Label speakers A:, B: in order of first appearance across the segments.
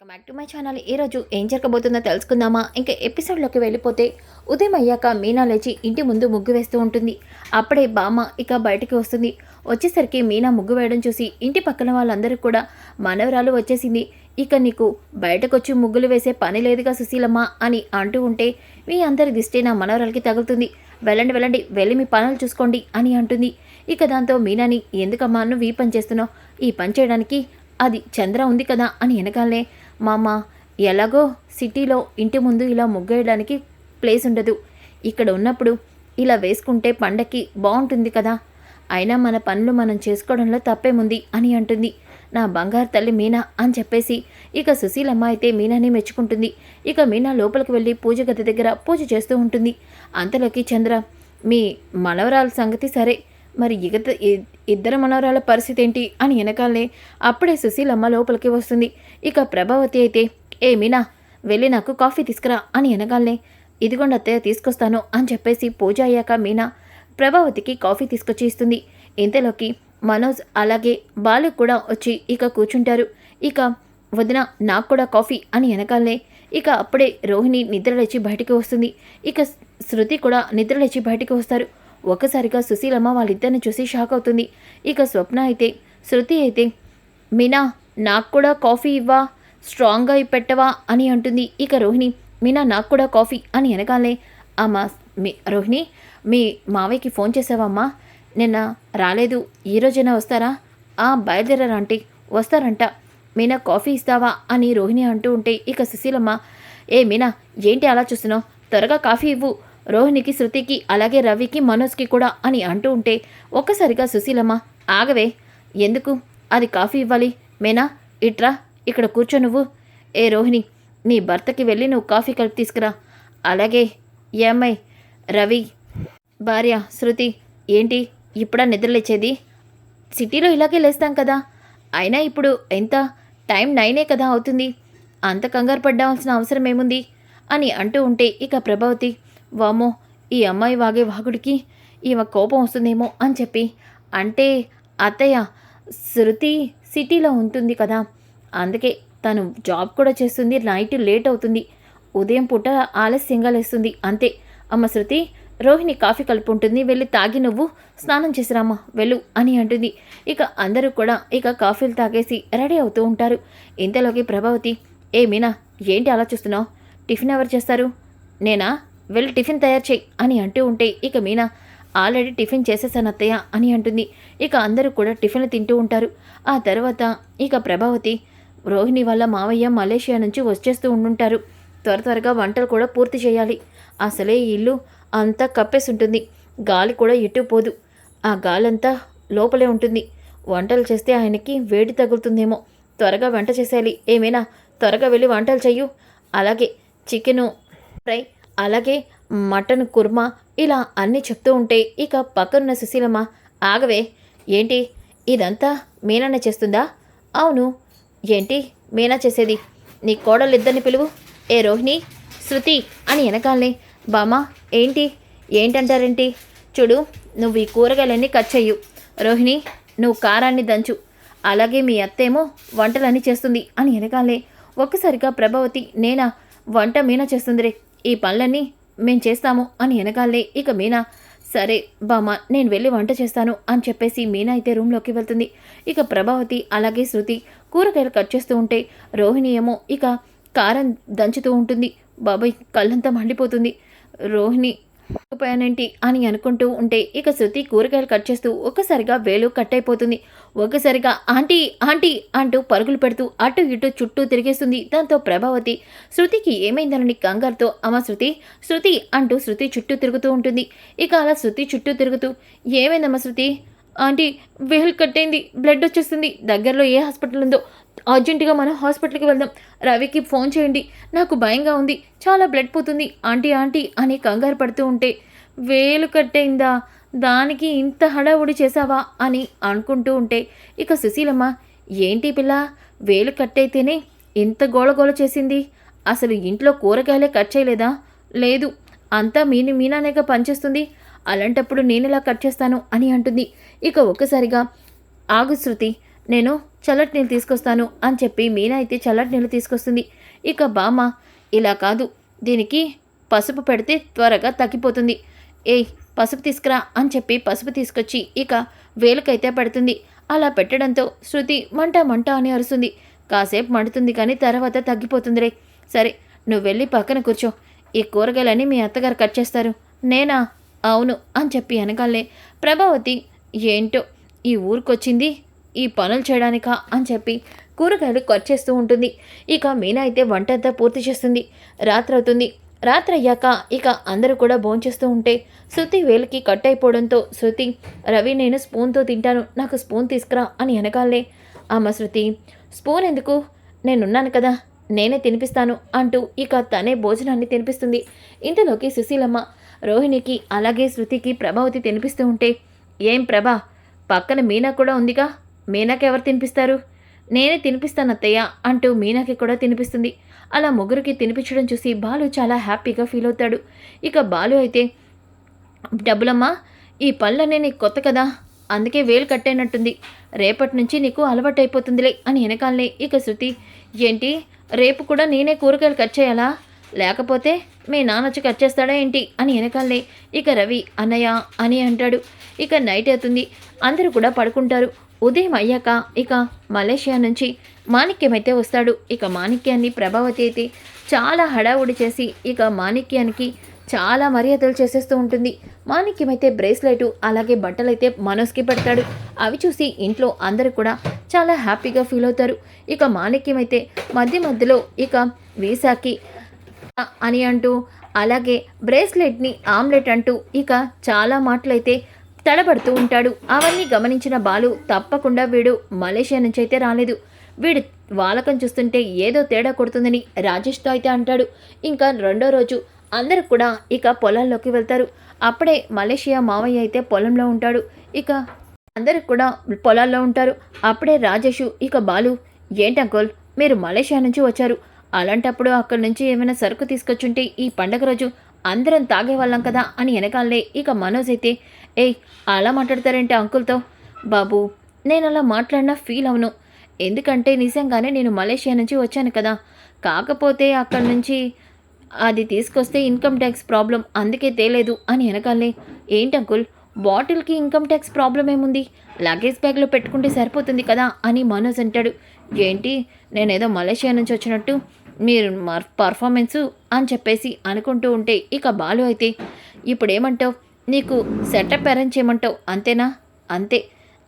A: Back to my channel ఈరోజు ఏం జరగబోతుందో తెలుసుకుందామా? ఇంకా ఎపిసోడ్లోకి వెళ్ళిపోతే ఉదయం అయ్యాక మీనా లేచి ఇంటి ముందు ముగ్గు వేస్తూ ఉంటుంది. అప్పుడే బామ్మ ఇక బయటికి వస్తుంది. వచ్చేసరికి మీనా ముగ్గు వేయడం చూసి ఇంటి పక్కన వాళ్ళందరూ కూడా మనవరాలు వచ్చేసింది. ఇక నీకు బయటకొచ్చి ముగ్గులు వేసే పని లేదుగా సుశీలమ్మ అని అంటూ ఉంటే మీ అందరి దిష్టి నా మనవరాలకి తగులుతుంది. వెళ్ళండి వెళ్ళండి వెళ్ళి మీ పనులు చూసుకోండి అని అంటుంది. ఇక దాంతో మీనాని ఎందుకమ్మా నువ్వు ఈ పని చేస్తున్నావు? ఈ పని చేయడానికి అది చంద్ర ఉంది కదా? అని వెనకాలనే మామ ఎలాగో సిటీలో ఇంటి ముందు ఇలా ముగ్గేయడానికి ప్లేస్ ఉండదు. ఇక్కడ ఉన్నప్పుడు ఇలా వేసుకుంటే పండక్కి బాగుంటుంది కదా. అయినా మన పనులు మనం చేసుకోవడంలో తప్పేముంది అని అంటుంది. నా బంగారు తల్లి మీనా అని చెప్పేసి ఇక సుశీలమ్మ అయితే మీనాని మెచ్చుకుంటుంది. ఇక మీనా లోపలికి వెళ్ళి పూజ గది దగ్గర పూజ చేస్తూ ఉంటుంది. అంతలోకి చంద్ర మీ మనవరాల సంగతి సరే. మరి ఇగత ఇద్దరు మనవరాల పరిస్థితి ఏంటి అని వెనకాలనే అప్పుడే సుశీలమ్మ లోపలికి వస్తుంది. ఇక ప్రభావతి అయితే ఏ మీనా వెళ్ళి నాకు కాఫీ తీసుకురా అని వెనకాలనే ఇదిగోండి అత్తయ్య తీసుకొస్తాను అని చెప్పేసి పూజ అయ్యాక మీనా ప్రభావతికి కాఫీ తీసుకొచ్చి ఇస్తుంది. ఇంతలోకి మనోజ్ అలాగే బాలు కూడా వచ్చి ఇక కూర్చుంటారు. ఇక వదిన నాకు కూడా కాఫీ అని వెనకాలనే ఇక అప్పుడే రోహిణి నిద్రలేచి బయటికి వస్తుంది. ఇక శృతి కూడా నిద్రలేచి బయటికి వస్తారు. ఒక్కసారిగా సుశీలమ్మ వాళ్ళిద్దరిని చూసి షాక్ అవుతుంది. ఇక స్వప్న అయితే శృతి అయితే మీనా నాకు కూడా కాఫీ ఇవ్వా స్ట్రాంగ్గా పెట్టవా అని అంటుంది. ఇక రోహిణి మీనా నాకు కూడా కాఫీ అని వెనకాలే అమ్మా మీ రోహిణి మీ మావయ్యకి ఫోన్ చేసావమ్మా. నిన్న రాలేదు ఈ రోజైనా వస్తారా? ఆ బయలుదేరారా ఆంటీ వస్తారంట. మీనా కాఫీ ఇస్తావా? అని రోహిణి అంటూ ఉంటే ఇక సుశీలమ్మ ఏ మీనా ఏంటి అలా చూస్తున్నావు? త్వరగా కాఫీ ఇవ్వు రోహిణికి శృతికి అలాగే రవికి మనోజ్కి కూడా అని అంటూ ఉంటే ఒక్కసారిగా సుశీలమ్మ ఆగవే ఎందుకు? అది కాఫీ ఇవ్వాలి. మేనా? ఇట్రా ఇక్కడ కూర్చో నువ్వు. ఏ రోహిణి నీ భర్తకి వెళ్ళి నువ్వు కాఫీ కలిపి తీసుకురా. అలాగే ఏమై రవి భార్య శృతి ఏంటి? ఇప్పుడా నిద్రలేచేది సిటీలో ఇలాగే లేస్తాం కదా. అయినా ఇప్పుడు ఎంత? టైం నైనే కదా అవుతుంది. అంత కంగారు పడ్డాల్సిన అవసరం ఏముంది? అని అంటూ ఉంటే ఇక ప్రభావతి వామో ఈ అమ్మాయి వాగే వాగుడికి ఈమె కోపం వస్తుందేమో అని చెప్పి. అంటే అత్తయ్య శృతి సిటీలో ఉంటుంది కదా. అందుకే తను జాబ్ కూడా చేస్తుంది నైట్ లేట్ అవుతుంది. ఉదయం పూట ఆలస్యంగా లేస్తుంది అంతే. అమ్మ శృతి రోహిణి కాఫీ కలుపు ఉంటుంది వెళ్ళి తాగి నువ్వు స్నానం చేసిరామ్మా వెళ్ళు అని అంటుంది. ఇక అందరూ కూడా ఇక కాఫీలు తాగేసి రెడీ అవుతూ ఉంటారు. ఇంతలోకి ప్రభావతి ఏ మీనా ఏంటి అలా చూస్తున్నావు? టిఫిన్ ఎవరు చేస్తారు? నేనా? వెళ్ళి టిఫిన్ తయారు చేయి అని అంటూ ఉంటే ఇక మీనా ఆల్రెడీ టిఫిన్ చేసేసాను అత్తయ్య అని అంటుంది. ఇక అందరూ కూడా టిఫిన్లు తింటూ ఉంటారు. ఆ తర్వాత ఇక ప్రభావతి రోహిణి వాళ్ళ మావయ్య మలేషియా నుంచి వచ్చేస్తూ ఉండుంటారు. త్వర త్వరగా వంటలు కూడా పూర్తి చేయాలి. అసలే ఈ ఇల్లు అంతా కప్పేసి ఉంటుంది గాలి కూడా ఎటు పోదు. ఆ గాలంతా లోపలే ఉంటుంది. వంటలు చేస్తే ఆయనకి వేడి తగులుతుందేమో. త్వరగా వంట చేసేయాలి. ఏమైనా త్వరగా వెళ్ళి వంటలు చెయ్యు. అలాగే చికెను ఫ్రై అలాగే మటన్ కుర్మా ఇలా అన్నీ చెప్తూ ఉంటే ఇక పక్కనున్న సుశీలమ్మ ఆగవే ఏంటి? ఇదంతా మీనన్న చేస్తుందా? అవును. ఏంటి? మీనా చేసేది? నీ కోడలిద్దరిని పిలువు? ఏ రోహిణి శృతి అని వెనకాలనే బామా ఏంటి? ఏంటంటారేంటి? చూడు నువ్వు ఈ కూరగాయలన్నీ కట్ చెయ్యు. రోహిణి నువ్వు కారాన్ని దంచు. అలాగే మీ అత్తేమో వంటలన్నీ చేస్తుంది అని వెనకాలే ఒక్కసారిగా ప్రభావతి నేనా? వంట మీనా చేస్తుందిరే. ఈ పనులన్నీ మేం చేస్తాము అని వెనకాలే ఇక మీనా. సరే బామ్మ నేను వెళ్ళి వంట చేస్తాను అని చెప్పేసి మీనా అయితే రూమ్లోకి వెళ్తుంది. ఇక ప్రభావతి అలాగే శృతి కూరగాయలు కట్ చేస్తూ ఉంటే రోహిణి ఏమో ఇక కారం దంచుతూ ఉంటుంది. బాబాయ్ కళ్ళంతా మండిపోతుంది. రోహిణి పోయానేంటి అని అనుకుంటూ ఉంటే ఇక శృతి కూరగాయలు కట్ చేస్తూ ఒక్కసారిగా వేలు కట్ అయిపోతుంది. ఒక్కసారిగా ఆంటీ ఆంటీ అంటూ పరుగులు పెడుతూ అటు ఇటు చుట్టూ తిరిగేస్తుంది దాంతో ప్రభావతి. శృతికి ఏమైందనని కంగారుతో అమ్మ శృతి శృతి అంటూ శృతి చుట్టూ తిరుగుతూ ఉంటుంది. ఇక అలా శృతి చుట్టూ తిరుగుతూ ఏమైందమ్మా శృతి? ఆంటీ వేలు కట్టయింది బ్లడ్ వచ్చేస్తుంది దగ్గరలో ఏ హాస్పిటల్ ఉందో అర్జెంటుగా మనం హాస్పిటల్కి వెళ్దాం. రవికి ఫోన్ చేయండి. నాకు భయంగా ఉంది. చాలా బ్లడ్ పోతుంది. ఆంటీ ఆంటీ అని కంగారు పడుతూ ఉంటే వేలు కట్టయిందా? దానికి ఇంత హడావుడి చేసావా అని అనుకుంటూ ఉంటే ఇక సుశీలమ్మ ఏంటి పిల్ల? వేలు కట్టయితేనే ఇంత గోళగోళ చేసింది. అసలు ఇంట్లో కూరగాయలే కట్ చేయలేదా? లేదు. అంతా మీని మీనానేక పనిచేస్తుంది. అలాంటప్పుడు నేనెలా కట్ చేస్తాను? అని అంటుంది. ఇక ఒక్కసారిగా ఆగు శృతి నేను చల్లటి నీళ్ళు తీసుకొస్తాను అని చెప్పి మీనా అయితే చల్లటి నీళ్ళు తీసుకొస్తుంది. ఇక బామ్మ ఇలా కాదు. దీనికి పసుపు పెడితే త్వరగా తగ్గిపోతుంది. ఏయ్ పసుపు తీసుకురా అని చెప్పి పసుపు తీసుకొచ్చి ఇక వేలుకైతే పెడుతుంది. అలా పెట్టడంతో శృతి మంట మంట అని అరుస్తుంది. కాసేపు మండుతుంది కానీ తర్వాత తగ్గిపోతుందిరే. సరే నువ్వు వెళ్ళి పక్కన కూర్చో. ఈ కూరగాయలన్నీ మీ అత్తగారు కట్ చేస్తారు. నేనా? అవును అని చెప్పి వెనకాలే ప్రభావతి ఏంటో ఈ ఊరికొచ్చింది? ఈ పనులు చేయడానికా అని చెప్పి కూరగాయలు కట్ చేస్తూ ఉంటుంది. ఇక మీనా అయితే వంట అంతా పూర్తి చేస్తుంది. రాత్రి అవుతుంది రాత్రి అయ్యాక ఇక అందరూ కూడా భోంచేస్తూ ఉంటే శృతి వేలికి కట్ అయిపోవడంతో శృతి రవి నేను స్పూన్తో తింటాను నాకు స్పూన్ తీసుకురా అని వెనకాలే అమ్మ శృతి స్పూన్ ఎందుకు? నేనున్నాను కదా నేనే తినిపిస్తాను అంటూ ఇక తనే భోజనాన్ని తినిపిస్తుంది. ఇంతలోకి సుశీలమ్మ రోహిణికి అలాగే శృతికి ప్రభావతి తినిపిస్తూ ఉంటే ఏం ప్రభా పక్కన మీనా కూడా ఉందిగా? మీనాకి ఎవరు తినిపిస్తారు? నేనే తినిపిస్తాను అత్తయ్య అంటూ మీనాకి కూడా తినిపిస్తుంది. అలా ముగ్గురికి తినిపించడం చూసి బాలు చాలా హ్యాపీగా ఫీల్ అవుతాడు. ఇక బాలు అయితే డబ్బులమ్మా ఈ పళ్ళనే నీకు కొత్త కదా అందుకే వేలు కట్టేనట్టుంది. రేపటి నుంచి నీకు అలవాటైపోతుందిలే అని వెనకాలనే ఇక శృతి ఏంటి రేపు కూడా నేనే కూరగాయలు కట్ చేయాలా? లేకపోతే మీ నాన్నొచ్చి కట్ చేస్తాడా ఏంటి? అని వెనకాలనే ఇక రవి అన్నయ్య అని అంటాడు. ఇక నైట్ అవుతుంది. అందరూ కూడా పడుకుంటారు. ఉదయం అయ్యాక ఇక మలేషియా నుంచి మాణిక్యం అయితే వస్తాడు. ఇక మాణిక్యాన్ని ప్రభావతి అయితే చాలా హడావుడి చేసి ఇక మాణిక్యానికి చాలా మర్యాదలు చేసేస్తూ ఉంటుంది. మాణిక్యం అయితే బ్రేస్లెట్ అలాగే బట్టలైతే మనోజ్కి పెడతాడు. అవి చూసి ఇంట్లో అందరూ కూడా చాలా హ్యాపీగా ఫీల్ అవుతారు. ఇక మాణిక్యం అయితే మధ్య మధ్యలో ఇక వీసాకి అని అంటూ అలాగే బ్రేస్లెట్ని ఆమ్లెట్ అంటూ ఇక చాలా మాటలైతే తడబడుతూ ఉంటాడు. అవన్నీ గమనించిన బాలు తప్పకుండా వీడు మలేషియా నుంచి అయితే రాలేదు. వీడు వాలకం చూస్తుంటే ఏదో తేడా కొడుతుందని రాజేష్తో అయితే అంటాడు. ఇంకా రెండో రోజు అందరూ కూడా ఇక పొలాల్లోకి వెళ్తారు. అప్పుడే మలేషియా మావయ్య అయితే పొలంలో ఉంటాడు. ఇక అందరూ కూడా పొలాల్లో ఉంటారు. అప్పుడే రాజేషు ఇక బాలు ఏంటంకోల్ మీరు మలేషియా నుంచి వచ్చారు. అలాంటప్పుడు అక్కడి నుంచి ఏమైనా సరుకు తీసుకొచ్చుంటే ఈ పండగ రోజు అందరం తాగేవాళ్ళం కదా అని వెనకాలే ఇక మనోజ్ అయితే ఏయ్ అలా మాట్లాడతారంటే అంకుల్తో? బాబు నేను అలా మాట్లాడినా ఫీల్ అవును. ఎందుకంటే నిజంగానే నేను మలేషియా నుంచి వచ్చాను కదా. కాకపోతే అక్కడి నుంచి అది తీసుకొస్తే ఇన్కమ్ ట్యాక్స్ ప్రాబ్లం అందుకే తేలేదు అని వెనకాలే ఏంటి అంకుల్ బాటిల్కి ఇన్కమ్ ట్యాక్స్ ప్రాబ్లం ఏముంది? లగేజ్ బ్యాగ్లో పెట్టుకుంటే సరిపోతుంది కదా అని మనోజ్ అంటాడు. ఏంటి నేనేదో మలేషియా నుంచి వచ్చినట్టు మీరు మర్ పర్ఫార్మెన్సు అని చెప్పేసి అనుకుంటూ ఉంటే ఇక బాలు అయితే ఇప్పుడేమంటావు? నీకు సెటప్ అరేంజ్ చేయమంటావు? అంతేనా? అంతే.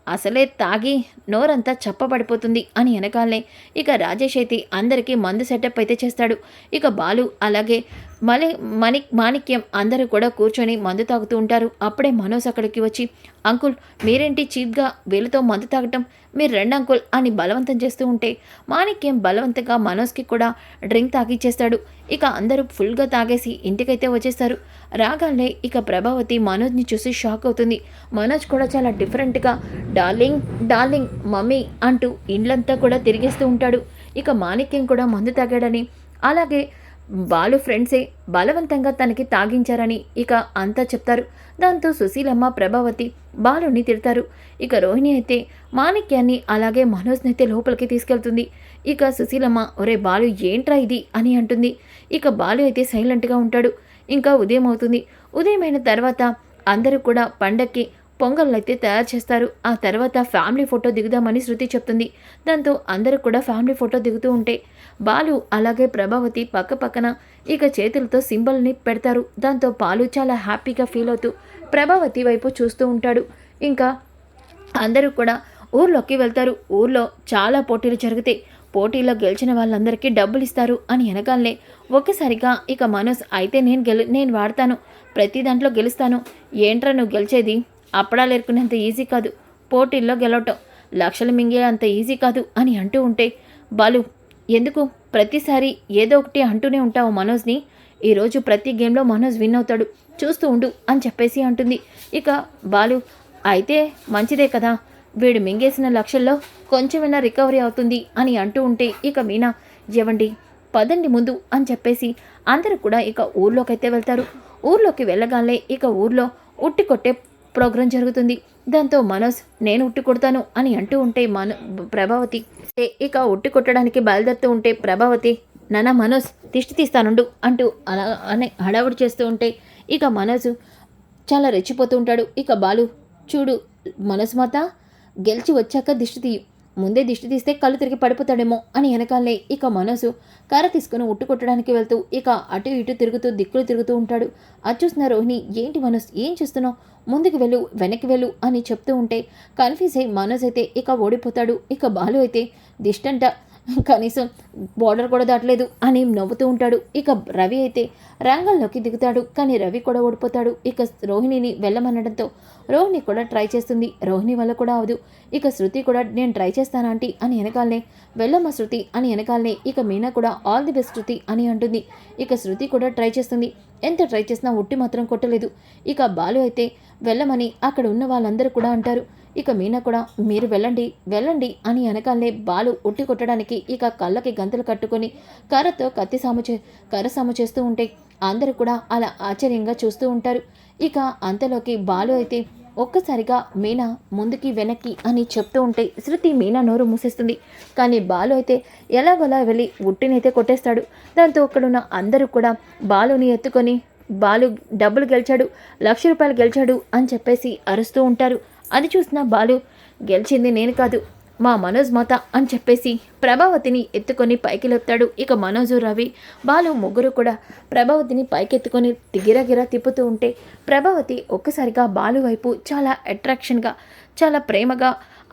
A: అసలే తాగి నోరంతా చప్పబడిపోతుంది అని వెనకాలనే ఇక రాజేష్ అయితే అందరికీ మందు సెటప్ అయితే చేస్తాడు. ఇక బాలు అలాగే మలి మణి మాణిక్యం అందరూ కూడా కూర్చొని మందు తాగుతూ ఉంటారు. అప్పుడే మనోజ్ అక్కడికి వచ్చి అంకుల్ మీరేంటి చీప్గా వీళ్ళతో మందు తాగటం? మీరు రెండు అంకుల్ అని బలవంతం చేస్తూ ఉంటే మాణిక్యం బలవంతంగా మనోజ్కి కూడా డ్రింక్ తాగిచ్చేస్తాడు. ఇక అందరూ ఫుల్గా తాగేసి ఇంటికైతే వచ్చేస్తారు. రాగానే ఇక ప్రభావతి మనోజ్ని చూసి షాక్ అవుతుంది. మనోజ్ కూడా చాలా డిఫరెంట్గా డార్లింగ్ డార్లింగ్ మమ్మీ అంటూ ఇండ్లంతా కూడా తిరిగేస్తూ ఉంటాడు. ఇక మాణిక్యం కూడా మందు తాగాడని అలాగే బాలు ఫ్రెండ్సే. బలవంతంగా తనకి తాగించారని ఇక అంతా చెప్తారు. దాంతో సుశీలమ్మ ప్రభావతి బాలుని తిడతారు. ఇక రోహిణి అయితే మాణిక్యాన్ని అలాగే మనోజ్ని అయితే లోపలికి తీసుకెళ్తుంది. ఇక సుశీలమ్మ ఒరే బాలు ఏంట్రా ఇది? అని అంటుంది. ఇక బాలు అయితే సైలెంట్గా ఉంటాడు. ఇంకా ఉదయం అవుతుంది ఉదయమైన తర్వాత అందరూ కూడా పండక్కి పొంగల్ అయితే తయారు చేస్తారు. ఆ తర్వాత ఫ్యామిలీ ఫోటో దిగుదామని శృతి చెప్తుంది. దాంతో అందరూ కూడా ఫ్యామిలీ ఫోటో దిగుతూ ఉంటే బాలు అలాగే ప్రభావతి పక్క పక్కన ఇక చేతులతో సింబల్ని పెడతారు. దాంతో బాలు చాలా హ్యాపీగా ఫీల్ అవుతూ ప్రభావతి వైపు చూస్తూ ఉంటాడు. ఇంకా అందరూ కూడా ఊర్లోకి వెళ్తారు. ఊర్లో చాలా పోటీలు జరుగుతాయి. పోటీలో గెలిచిన వాళ్ళందరికీ డబ్బులు ఇస్తారు అని వెనకాలనే ఒక్కసారిగా ఇక మనోజ్ అయితే నేను గెలు నేను వాడతాను. ప్రతి దాంట్లో గెలుస్తాను. ఏంట్రా నువ్వు గెలిచేది? అప్పడాలు ఎరుకునేంత ఈజీ కాదు. పోటీల్లో గెలవటం లక్షలు మింగే అంత ఈజీ కాదు అని అంటూ ఉంటే బాలు ఎందుకు? ప్రతిసారి ఏదో ఒకటి అంటూనే ఉంటావు మనోజ్ని. ఈరోజు ప్రతి గేమ్లో మనోజ్ విన్ అవుతాడు. చూస్తూ ఉండు అని చెప్పేసి అంటుంది. ఇక బాలు అయితే మంచిదే కదా. వీడు మింగేసిన లక్షల్లో కొంచెమైనా రికవరీ అవుతుంది అని అంటూ ఉంటే ఇక మీనా ఇవ్వండి పదండి ముందు అని చెప్పేసి అందరూ కూడా ఇక ఊర్లోకైతే వెళ్తారు. ఊర్లోకి వెళ్ళగానే ఇక ఊర్లో ఉట్టి కొట్టే ప్రోగ్రాం జరుగుతుంది. దాంతో మనోజ్ నేను ఉట్టి కొడతాను అని అంటూ ఉంటే మన ప్రభావతి. ఇక ఉట్టి కొట్టడానికి బయలుదేరుతూ ఉంటే ప్రభావతి నాన్న మనోజ్ దిష్టి తీస్తానుండు అంటూ అలా అనే హడావుడి చేస్తూ ఉంటే ఇక మనోజ్ చాలా రెచ్చిపోతూ ఉంటాడు. ఇక బాలు చూడు మనోజ్ మాత గెలిచి వచ్చాక దిష్టి తీయు. ముందే దిష్టి తీస్తే కళ్ళు తిరిగి పడిపోతాడేమో అని వెనకాలే ఇక మనసు కర్ర తీసుకుని ఉట్టుకొట్టడానికి వెళ్తూ ఇక అటు ఇటు తిరుగుతూ దిక్కులు తిరుగుతూ ఉంటాడు. అది చూసిన రోహిణి ఏంటి మనసు? ఏం చేస్తున్నావు? ముందుకు వెళ్ళు వెనక్కి వెళ్ళు అని చెప్తూ ఉంటే కన్ఫ్యూజ్ అయి మనోజ్ అయితే ఇక ఓడిపోతాడు. ఇక బాలు అయితే దిష్టంట కనీసం బార్డర్ కూడా దాటలేదు అని నవ్వుతూ ఉంటాడు. ఇక రవి అయితే రంగంలోకి దిగుతాడు. కానీ రవి కూడా ఓడిపోతాడు. ఇక రోహిణిని వెళ్ళమనడంతో రోహిణి కూడా ట్రై చేస్తుంది. రోహిణి వల్ల కూడా అవదు. ఇక శృతి కూడా నేను ట్రై చేస్తాను ఆంటీ? అని వెనకాలనే వెళ్ళమ్మ శృతి అని వెనకాలనే ఇక మీనా కూడా ఆల్ ది బెస్ట్ శృతి అని అంటుంది. ఇక శృతి కూడా ట్రై చేస్తుంది. ఎంత ట్రై చేసినా ఉట్టి మాత్రం కొట్టలేదు. ఇక బాలు అయితే వెళ్ళమని అక్కడ ఉన్న వాళ్ళందరూ కూడా అంటారు. ఇక మీనా కూడా మీరు వెళ్ళండి వెళ్ళండి అని వెనకాలనే బాలు ఉట్టి కొట్టడానికి ఇక కళ్ళకి గంతలు కట్టుకొని కర్రతో కత్తి సాము చే కర్ర సాము చేస్తూ ఉంటే అందరూ కూడా అలా ఆశ్చర్యంగా చూస్తూ ఉంటారు. ఇక అంతలోకి బాలు అయితే ఒక్కసారిగా మీనా ముందుకి వెనక్కి అని చెప్తూ ఉంటే శృతి మీనా నోరు మూసేస్తుంది. కానీ బాలు అయితే ఎలాగోలా వెళ్ళి ఉట్టినైతే కొట్టేస్తాడు. దాంతో అక్కడున్న అందరూ కూడా బాలుని ఎత్తుకొని బాలు డబ్బులు గెలిచాడు లక్ష రూపాయలు గెలిచాడు అని చెప్పేసి అరుస్తూ ఉంటారు. అది చూసిన బాలు గెలిచింది నేను కాదు మా మనోజ్ మాత అని చెప్పేసి ప్రభావతిని ఎత్తుకొని పైకి లేపుతాడు ఇక మనోజు రవి. బాలు ముగ్గురు కూడా ప్రభావతిని పైకెత్తుకొని గిరగిరా తిప్పుతూ ఉంటే ప్రభావతి ఒక్కసారిగా బాలు వైపు చాలా అట్రాక్షన్గా చాలా ప్రేమగా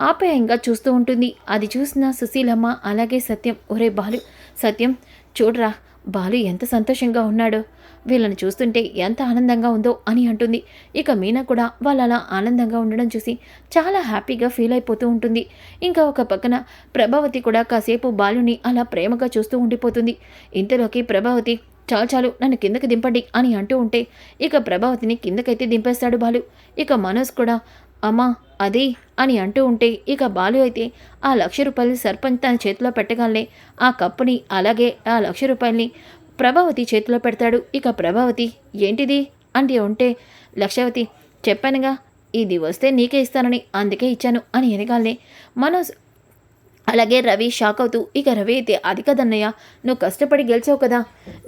A: ఆప్యాయంగా చూస్తూ ఉంటుంది. అది చూసిన సుశీలమ్మ అలాగే సత్యం. ఒరే బాలు సత్యం చూడరా బాలు ఎంత సంతోషంగా ఉన్నాడో. వీళ్ళని చూస్తుంటే ఎంత ఆనందంగా ఉందో అని అంటుంది. ఇక మీనా కూడా వాళ్ళు అలా ఆనందంగా ఉండడం చూసి చాలా హ్యాపీగా ఫీల్ అయిపోతూ ఉంటుంది. ఇంకా ఒక పక్కన ప్రభావతి కూడా కాసేపు బాలుని అలా ప్రేమగా చూస్తూ ఉండిపోతుంది. ఇంతలోకి ప్రభావతి చాలు చాలు నన్ను కిందకి దింపండి అని అంటూ ఉంటే ఇక ప్రభావతిని కిందకైతే దింపేస్తాడు బాలు. ఇక మనోజ్ కూడా అమ్మా అది అని అంటూ ఉంటే ఇక బాలు అయితే ఆ లక్ష రూపాయలు సర్పంచ్ తన చేతిలో పెట్టగానే ఆ కప్పుని అలాగే ఆ లక్ష రూపాయల్ని ప్రభావతి చేతిలో పెడతాడు. ఇక ప్రభావతి ఏంటిది? అంటే ఉంటే లక్షవతి చెప్పానుగా ఇది వస్తే నీకే ఇస్తానని అందుకే ఇచ్చాను అని ఎనగాలనే మనోజ్ అలాగే రవి షాక్ అవుతూ ఇక రవి అయితే అది కదన్నయ్య నువ్వు కష్టపడి గెలిచావు కదా.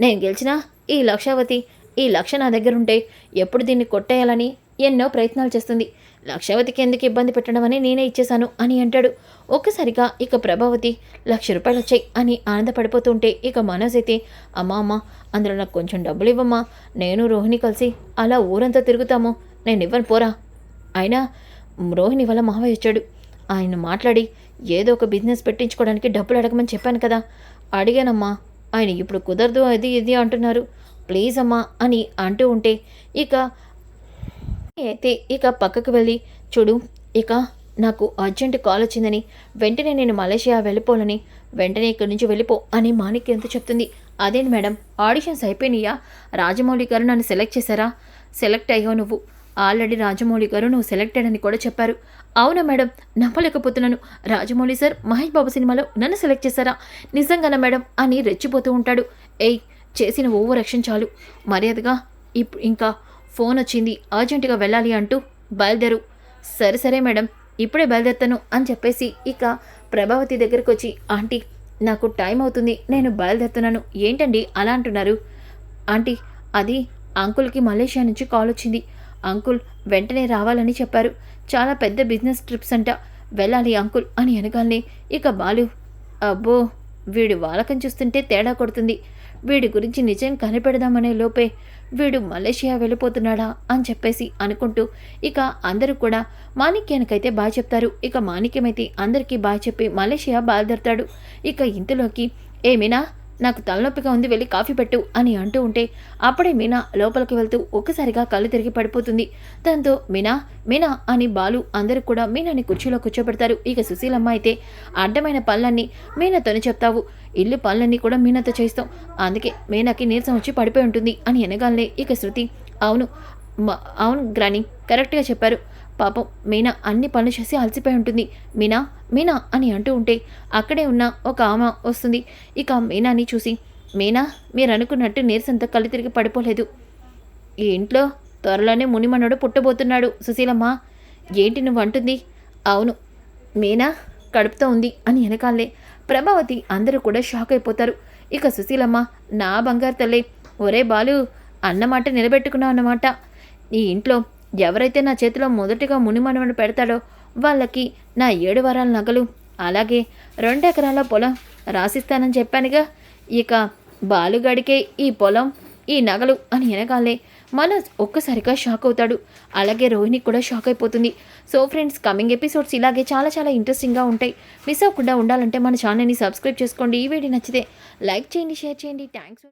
A: నేను గెలిచినా ఈ లక్షావతి ఈ లక్ష నా దగ్గర ఉంటే ఎప్పుడు దీన్ని కొట్టేయాలని ఎన్నో ప్రయత్నాలు చేస్తుంది. లక్షావతికి ఎందుకు ఇబ్బంది పెట్టడం అని నేనే ఇచ్చేశాను అని అంటాడు. ఒక్కసారిగా ఇక ప్రభావతి లక్ష రూపాయలు వచ్చాయి అని ఆనందపడిపోతుంటే ఇక మనోజ్ అయితే అమ్మా అమ్మ అందులో నాకు కొంచెం డబ్బులు ఇవ్వమ్మా. నేను రోహిణి కలిసి అలా ఊరంతా తిరుగుతాము. నేను ఇవ్వను పోరా. అయినా రోహిణి వల్ల మావయ్య వచ్చాడు. ఆయన మాట్లాడి ఏదో ఒక బిజినెస్ పెట్టించుకోవడానికి డబ్బులు అడగమని చెప్పాను కదా. అడిగానమ్మా. ఆయన ఇప్పుడు కుదరదు అది ఇది అంటున్నారు. ప్లీజ్ అమ్మా అని అంటూ ఉంటే ఇక అయితే ఇక పక్కకు వెళ్ళి చూడు ఇక నాకు అర్జెంట్ కాల్ వచ్చిందని వెంటనే నేను మలేషియా వెళ్ళిపోవాలని వెంటనే ఇక్కడి నుంచి వెళ్ళిపో అని మాణిక్యంతో చెప్తుంది. అదేంటి మేడం ఆడిషన్స్ అయిపోయినాయా? రాజమౌళి గారు నన్ను సెలెక్ట్ చేశారా? సెలెక్ట్ అయ్యావు నువ్వు. ఆల్రెడీ రాజమౌళి గారు నువ్వు సెలెక్టెడ్ అని కూడా చెప్పారు. అవునా మేడం? నమ్మలేకపోతున్నాను. రాజమౌళి సార్ మహేష్ బాబు సినిమాలో నన్ను సెలెక్ట్ చేశారా? నిజంగానా మేడం? అని రెచ్చిపోతూ ఉంటాడు. ఏయ్ చేసిన ఓవర్ యాక్షన్ చాలు. మర్యాదగా ఇప్ ఇంకా ఫోన్ వచ్చింది అర్జెంటుగా వెళ్ళాలి అంటూ బయలుదేరు. సరే సరే మేడం ఇప్పుడే బయలుదేరుతాను అని చెప్పేసి ఇక ప్రభావతి దగ్గరకు వచ్చి ఆంటీ నాకు టైం అవుతుంది నేను బయలుదేరుతున్నాను. ఏంటండి అలా అంటున్నారు? ఆంటీ అది అంకుల్కి మలేషియా నుంచి కాల్ వచ్చింది. అంకుల్ వెంటనే రావాలని చెప్పారు. చాలా పెద్ద బిజినెస్ ట్రిప్స్ అంట. వెళ్ళాలి అంకుల్ అని అనగానే ఇక బాలు అబ్బో వీడు వాలకం చూస్తుంటే తేడా కొడుతుంది. వీడి గురించి నిజం కనిపెడదామనే లోపే వీడు మలేషియా వెళ్ళిపోతున్నాడా అని చెప్పేసి అనుకుంటూ ఇక అందరూ కూడా మాణిక్యానికైతే బాగా చెప్తారు. ఇక మాణిక్యమైతే అందరికీ బాగా చెప్పి మలేషియా బయలుదేరతాడు ఇక ఇంతలోకి ఏమినా? నాకు తలనొప్పిగా ఉంది వెళ్ళి కాఫీ పెట్టు అని అంటూ ఉంటే అప్పుడే మీనా లోపలికి వెళ్తూ ఒక్కసారిగా కళ్ళు తిరిగి పడిపోతుంది. దాంతో మీనా మీనా అని బాలు అందరూ కూడా మీనాని కుర్చీలో కూర్చోబెడతారు. ఇక సుశీలమ్మ అయితే అడ్డమైన పనులన్నీ మీనాతోనే చెప్తావు. ఇల్లు పనులన్నీ కూడా మీనాతో చేస్తాం అందుకే మీనాకి నీరసం వచ్చి పడిపోయి ఉంటుంది అని ఎనగాలనే ఇక శృతి అవును అవును గ్రాని కరెక్ట్గా చెప్పారు. పాపం మీనా అన్ని పనులు చేసి అలసిపోయి ఉంటుంది. మీనా మీనా అని అంటూ ఉంటే అక్కడే ఉన్న ఒక ఆమె వస్తుంది. ఇక మీనాని చూసి మీనా మీరు అనుకున్నట్టు నీరసంతో కళ్ళు తిరిగి పడిపోలేదు. ఈ ఇంట్లో త్వరలోనే మునిమనుడు పుట్టబోతున్నాడు సుశీలమ్మ. ఏంటి నువ్వు అంటుంది. అవును మీనా కడుపుతో ఉంది అని వెనకాలే. ప్రభావతి అందరూ కూడా షాక్ అయిపోతారు. ఇక సుశీలమ్మ నా బంగారు తల్లే ఒరే బాలు అన్నమాట నిలబెట్టుకున్నావు అన్నమాట. ఈ ఇంట్లో ఎవరైతే నా చేతిలో మొదటిగా మునిమనవను పెడతాడో వాళ్ళకి నా ఏడు వారాల నగలు అలాగే రెండు ఎకరాల పొలం రాసిస్తానని చెప్పానుగా. ఇక బాలుగాడికే ఈ పొలం ఈ నగలు అని వెనకాలే మనోజ్ ఒక్కసారిగా షాక్ అవుతాడు. అలాగే రోహిణి కూడా షాక్ అయిపోతుంది. సో ఫ్రెండ్స్ కమింగ్ ఎపిసోడ్స్ ఇలాగే చాలా చాలా ఇంట్రెస్టింగ్గా ఉంటాయి. మిస్ అవ్వకుండా ఉండాలంటే మన ఛానల్ని సబ్స్క్రైబ్ చేసుకోండి. ఈ వీడియో నచ్చితే లైక్ చేయండి షేర్ చేయండి. థ్యాంక్స్